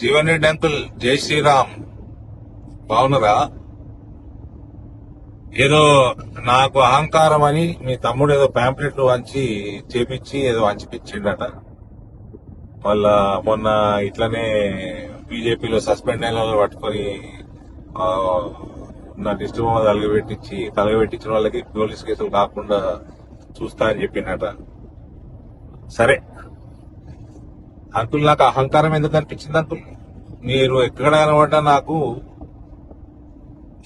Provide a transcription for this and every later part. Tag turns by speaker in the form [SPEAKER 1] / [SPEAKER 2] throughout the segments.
[SPEAKER 1] Jeevan Reddy uncle జై శ్రీరామ్. బాగున్నారా? ఏదో నాకు అహంకారం అని మీ తమ్ముడు ఏదో ప్యాంప్లెట్లు వంచి చేపించి ఏదో వంచిపించిండట వాళ్ళ మొన్న ఇట్లనే బీజేపీలో సస్పెండ్ అయిన వాళ్ళు పట్టుకొని నా డిస్ట్రిక్ట్ మీద తలగబెట్టించి తలగబెట్టించిన వాళ్ళకి పోలీస్ కేసులు కాకుండా చూస్తా అని చెప్పినట. సరే. అంకుల్ నాకు అహంకారం ఎందుకు అనిపించింది అంకుల్? మీరు ఎక్కడ కనబడ్డా నాకు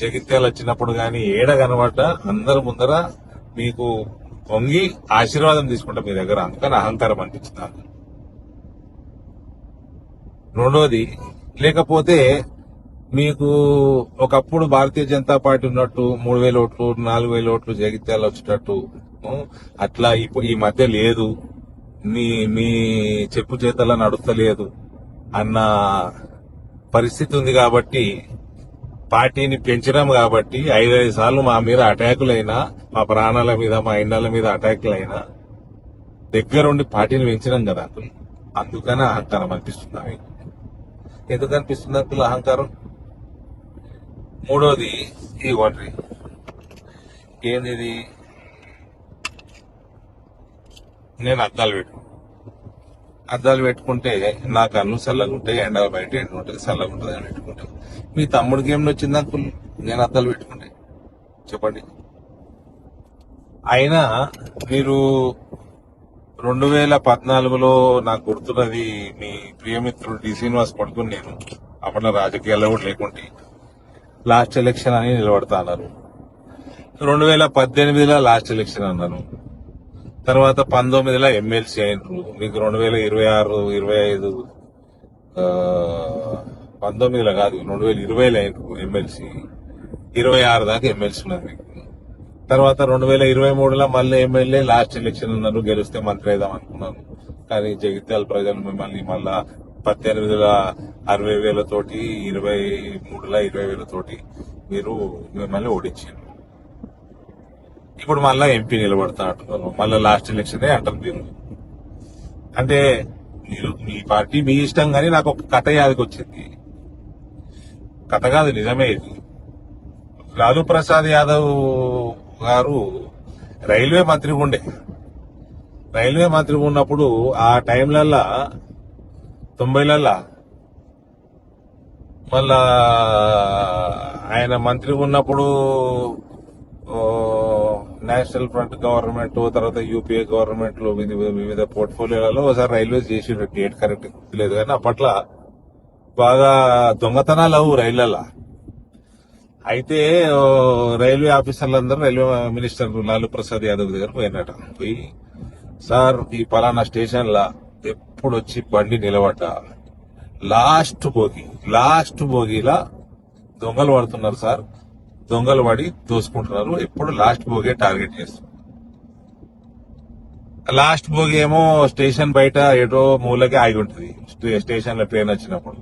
[SPEAKER 1] జగిత్యాలు వచ్చినప్పుడు గాని ఏడ కనబడ్డా అందరి ముందర మీకు పొంగి ఆశీర్వాదం తీసుకుంటా మీ దగ్గర. అందుకని అహంకారం అనిపించింది రెండోది లేకపోతే మీకు ఒకప్పుడు భారతీయ జనతా పార్టీ ఉన్నట్టు మూడు వేల ఓట్లు నాలుగు వేల ఓట్లు జగిత్యాల వచ్చేటట్టు అట్లా ఇప్పుడు ఈ మధ్య లేదు. మీ మీ చెప్పు చేతల నడుస్తలేదు అన్న పరిస్థితి ఉంది కాబట్టి పార్టీని పెంచినాం కాబట్టి ఐదైదు సార్లు మా మీద అటాకులైనా మా ప్రాణాల మీద మా ఇండ్ల మీద అటాకులైనా దగ్గరుండి పార్టీని పెంచినాం కదా అంకుల్ అందుకనే అహంకారం అనిపిస్తుంది ఎందుకు అనిపిస్తుంది అంకుల్ అహంకారం? మూడోది ఈ ఒంటరి ఏంది నేను అద్దాలు పెట్టుకుంటాను అద్దాలు పెట్టుకుంటే నా కన్ను చల్లగా ఉంటాయి ఎండ బయట ఎండ ఉంటుంది చల్లగా ఉంటుంది అని పెట్టుకుంటాను మీ తమ్ముడికి ఏమి వచ్చింది అంకుల్? నేను అద్దాలు పెట్టుకుంటే. చెప్పండి. అయినా మీరు రెండు వేల పద్నాలుగులో నాకు గుర్తున్నది మీ ప్రియమిత్రుడు డి. శ్రీనివాస్ పడుకుని నేను. అప్పుడు రాజకీయాల్లో కూడా లేకుంటే. లాస్ట్ ఎలక్షన్ అని నిలబడతా అన్నారు. రెండు వేల పద్దెనిమిదిలో లాస్ట్ ఎలక్షన్ అన్నారు. తర్వాత పంతొమ్మిదిలో ఎమ్మెల్సీ అయినరు. మీకు రెండు వేల ఇరవై ఆరు ఇరవై ఐదు పంతొమ్మిదిలో కాదు రెండు వేల ఇరవైలో అయినరు ఎమ్మెల్సీ. ఇరవై ఆరు దాకా ఎమ్మెల్సీ ఉన్నారు మీకు. తర్వాత రెండు వేల ఇరవై మూడులో మళ్ళీ ఎమ్మెల్యే లాస్ట్ ఎలక్షన్ ఉన్నారు గెలిస్తే మంత్రి అయిదాం అనుకున్నాను కానీ జగిత్యాల ప్రజలు మిమ్మల్ని మళ్ళా పద్దెనిమిదిల అరవై వేలతోటి ఇరవై మూడుల ఇరవై వేలతోటి మీరు మిమ్మల్ని ఓడించారు ఇప్పుడు మళ్ళా ఎంపీ నిలబడతా అంటున్నారు మళ్ళా లాస్ట్ ఎలక్షనే అంటారు మీరు అంటే మీరు మీ పార్టీ మీ ఇష్టం కానీ నాకు ఒక కథ యాదకి వచ్చింది. కథ కాదు నిజమే ఇది. లాలూ ప్రసాద్ యాదవ్ గారు రైల్వే మంత్రి ఉండే. రైల్వే మంత్రి ఉన్నప్పుడు ఆ టైంలల్లా తొంభైలల్లా మళ్ళా ఆయన మంత్రి ఉన్నప్పుడు నేషనల్ ఫ్రంట్ గవర్నమెంట్ తర్వాత యూపీఏ గవర్నమెంట్లో వివిధ వివిధ పోర్ట్ఫోలియోలలో ఒకసారి రైల్వేస్ చేసి డేట్ కరెక్ట్ గుర్తులేదు. కానీ అప్పట్లో బాగా దొంగతనాలు అవు రైళ్ళలో అయితే రైల్వే ఆఫీసర్లందరూ రైల్వే మినిస్టర్ లాలూ ప్రసాద్ యాదవ్ దగ్గర పోయినట. పోయి సార్ ఈ పలానా స్టేషన్ లా ఎప్పుడు వచ్చి బండి నిలబడ్డ? లాస్ట్ బోగి లాస్ట్ బోగిలా దొంగలు పడుతున్నారు సార్. దొంగలు పడి దోసుకుంటున్నారు. ఎప్పుడు లాస్ట్ బోగే టార్గెట్ చేస్తారు లాస్ట్ బోగి ఏమో స్టేషన్ బయట ఏటో మూలకి ఆగి ఉంటుంది. స్టేషన్లో ట్రైన్ వచ్చినప్పుడు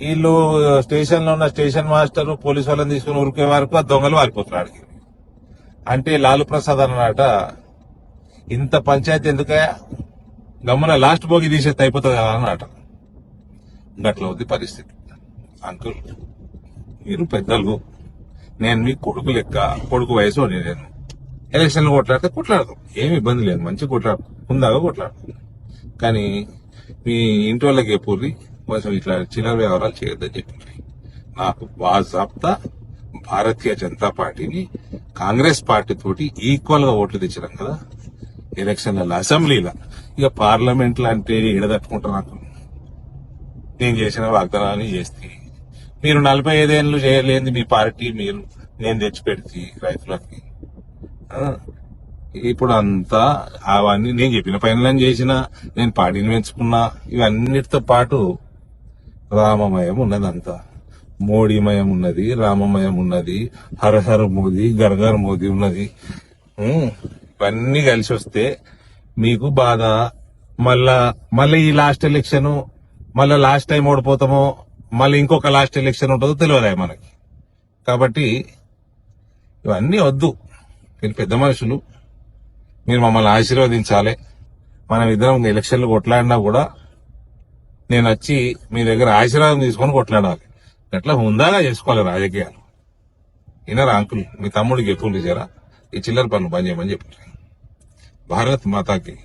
[SPEAKER 1] వీళ్ళు స్టేషన్లో ఉన్న స్టేషన్ మాస్టర్ పోలీసు వాళ్ళని తీసుకుని ఉరికే వరకు ఆ దొంగలు వారిపోతున్నాడు అంటే లాలు ప్రసాద్ అన్నమాట ఇంత పంచాయతీ ఎందుకయ్యా? గమ్మున లాస్ట్ బోగి తీసేస్తే అయిపోతుంది కదా అన్నమాట గట్ల ఉంది పరిస్థితి. అంకుల్ మీరు పెద్దలు. నేను మీ కొడుకు లెక్క కొడుకు వయసు నేను. ఎలక్షన్లు కొట్లాడితే కొట్లాడతాం ఏమి ఇబ్బంది లేదు. మంచి కొట్లాడు. ఉందాగా కొట్లాడుతాం కానీ మీ ఇంటి వాళ్ళకి ఎప్పుడు కొంచెం ఇట్లా చిల్లర వ్యవహారాలు చేయొద్దని చెప్పింది నాకు బాజాబ్తా భారతీయ జనతా పార్టీని కాంగ్రెస్ పార్టీ తోటి ఈక్వల్గా ఓట్లు తెచ్చినాం కదా. ఎలక్షన్లలో అసెంబ్లీలో. ఇక పార్లమెంట్ అంటే ఎడదట్టుకుంటున్నాను నాకు. నేను చేసిన వాగ్దానాన్ని చేస్తే మీరు నలభై ఐదేళ్ళు చేయలేని మీ పార్టీ మీరు నేను తెచ్చిపెడితే రైతులకి. ఇప్పుడు అంతా అవన్నీ నేను చెప్పిన పనులను చేసిన నేను పాడిని పెంచుకున్నా ఇవన్నిటితో పాటు రామమయం ఉన్నది అంతా మోడీమయం ఉన్నది రామమయం ఉన్నది హరహర మోదీ గర్గర్ మోదీ ఉన్నది. ఇవన్నీ కలిసి వస్తే మీకు బాధ మళ్ళా మళ్ళీ ఈ లాస్ట్ ఎలక్షన్ మళ్ళా లాస్ట్ టైం ఓడిపోతామో మళ్ళీ ఇంకొక లాస్ట్ ఎలక్షన్ ఉంటుందో తెలియదు మనకి. కాబట్టి ఇవన్నీ వద్దు. మీరు పెద్ద మనుషులు. మీరు మమ్మల్ని ఆశీర్వదించాలి. మనం ఇద్దరం ఎలక్షన్లు కొట్లాడినా కూడా నేను వచ్చి మీ దగ్గర ఆశీర్వాదం తీసుకొని కొట్లాడాలి. అట్లా హుందాగా చేసుకోవాలి రాజకీయాలు. వినరా అంకుల్ మీ తమ్ముడికి ఎప్పుడు చేరా ఈ చిల్లర పనులు బంద్ చేయమని చెప్పారు భారత్ మాతాకి.